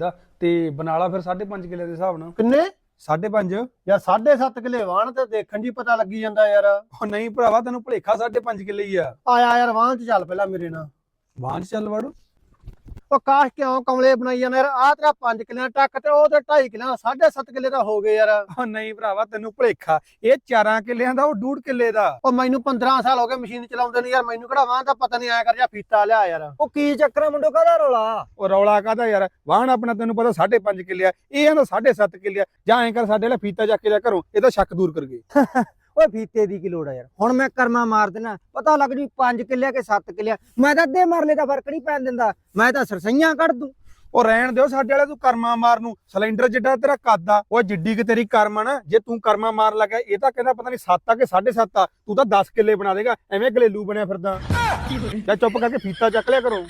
ਦਾ ਤੇ ਬਨਾਲਾ ਫਿਰ 5.5 ਕਿੱਲੇ ਦੇ ਹਿਸਾਬ ਨਾਲ। ਕਿੰਨੇ? 5.5 ਯਾਰ 7.5 ਕਿੱਲੇ ਵਾਹਣ ਤੇ ਦੇਖਣ ਜੀ ਪਤਾ ਲੱਗੀ ਜਾਂਦਾ ਯਾਰ। ਉਹ ਨਹੀਂ ਭਰਾਵਾ ਤੈਨੂੰ ਭੁਲੇਖਾ 5.5 ਕਿੱਲੇ ਹੀ ਆ। ਆਇਆ ਯਾਰ ਵਾਹਣ ਚ ਚੱਲ ਪਹਿਲਾਂ ਮੇਰੇ ਨਾਲ। ਬਾਂਝ ਚੱਲ ਵੜੋ। ਉਹ ਕਾਸ਼ ਕਿਉਂ ਕਮਲੇ ਬਣਾਈ ਜਾਂਦਾ ਯਾਰ ਆ ਤੇਰਾ 5 ਕਿੱਲਿਆਂ ਦਾ ਟੱਕ ਤੇ ਉਹ ਤੇ 2.5 ਕਿੱਲਿਆਂ ਦਾ 7.5 ਕਿੱਲੇ ਦਾ ਹੋ ਗਏ ਯਾਰ। ਉਹ ਨਹੀਂ ਭਰਾਵਾ ਤੈਨੂੰ ਭੁਲੇਖਾ ਇਹ 4 ਕਿੱਲਿਆਂ ਦਾ ਉਹ ਡੂਢ ਕਿੱਲੇ ਦਾ। ਉਹ ਮੈਨੂੰ 15 ਸਾਲ ਹੋ ਗਏ ਮਸ਼ੀਨ ਚਲਾਉਂਦੇ ਨੂੰ ਯਾਰ ਮੈਨੂੰ ਕਿਹੜਾ ਵਾਹਣ ਦਾ ਪਤਾ ਨਹੀਂ ਆਇਆ ਕਰ ਜਾ ਫੀਤਾ ਲਿਆ ਯਾਰ। ਉਹ ਕੀ ਚੱਕਰ ਆ ਮੁੰਡੋ ਕਾਹਦਾ ਰੌਲਾ? ਉਹ ਰੌਲਾ ਕਾਦਾ ਯਾਰ? ਵਾਹਣ ਆਪਣਾ ਤੈਨੂੰ ਪਤਾ 5.5 ਕਿੱਲੇ ਆ ਇਹ ਆਂਦਾ 7.5 ਕਿੱਲੇ ਆ। ਜਾਂ ਐਂ ਕਰ ਸਾਡੇ ਵਾਲਾ ਫੀਤਾ ਚੱਕ ਕੇ ਜਾ ਘਰੋਂ ਇਹਦਾ ਸ਼ੱਕ ਦੂਰ ਕਰ ਗਏ। ਓਏ ਫੀਤੇ ਦੀ ਕੀ ਲੋੜ ਆ ਯਾਰ? ਹੁਣ ਮੈਂ ਕਰਮਾ ਮਾਰ ਦੇਣਾ ਪਤਾ ਲੱਗ ਜੂ 5 ਕਿੱਲੇ ਕੇ 7 ਕਿੱਲੇ ਮੈਂ ਤਾਂ ਅੱਧੇ ਮਰਲੇ ਦਾ ਫ਼ਰਕ ਨਹੀਂ ਪੈਣ ਦਿੰਦਾ, ਮੈਂ ਤਾਂ ਸਰਸਈਆਂ ਕੱਢ ਦੂੰ। ਉਹ ਰਹਿਣ ਦਿਓ ਸਾਡੇ ਵਾਲੇ, ਤੂੰ ਕਰਮਾ ਮਾਰ ਨੂੰ ਸਿਲੰਡਰ ਜਿੱਡਾ ਤੇਰਾ ਕੱਦ ਆ ਉਹ ਜਿੱਡੀ ਕਿ ਤੇਰੀ ਕਰਮ ਆ ਨਾ, ਜੇ ਤੂੰ ਕਰਮਾ ਮਾਰ ਲੱਗਾ ਇਹ ਤਾਂ ਕਹਿੰਦਾ ਪਤਾ ਨਹੀਂ 7 ਆ ਕਿ 7.5 ਆ। ਤੂੰ ਤਾਂ 10 ਕਿੱਲੇ ਬਣਾ ਦੇਗਾ, ਐਵੇਂ ਗਲੇਲੂ ਬਣਿਆ ਫਿਰਦਾ। ਜਾਂ ਚੁੱਪ ਕਰਕੇ ਫੀਤਾ ਚੱਕ ਲਿਆ ਕਰੋ।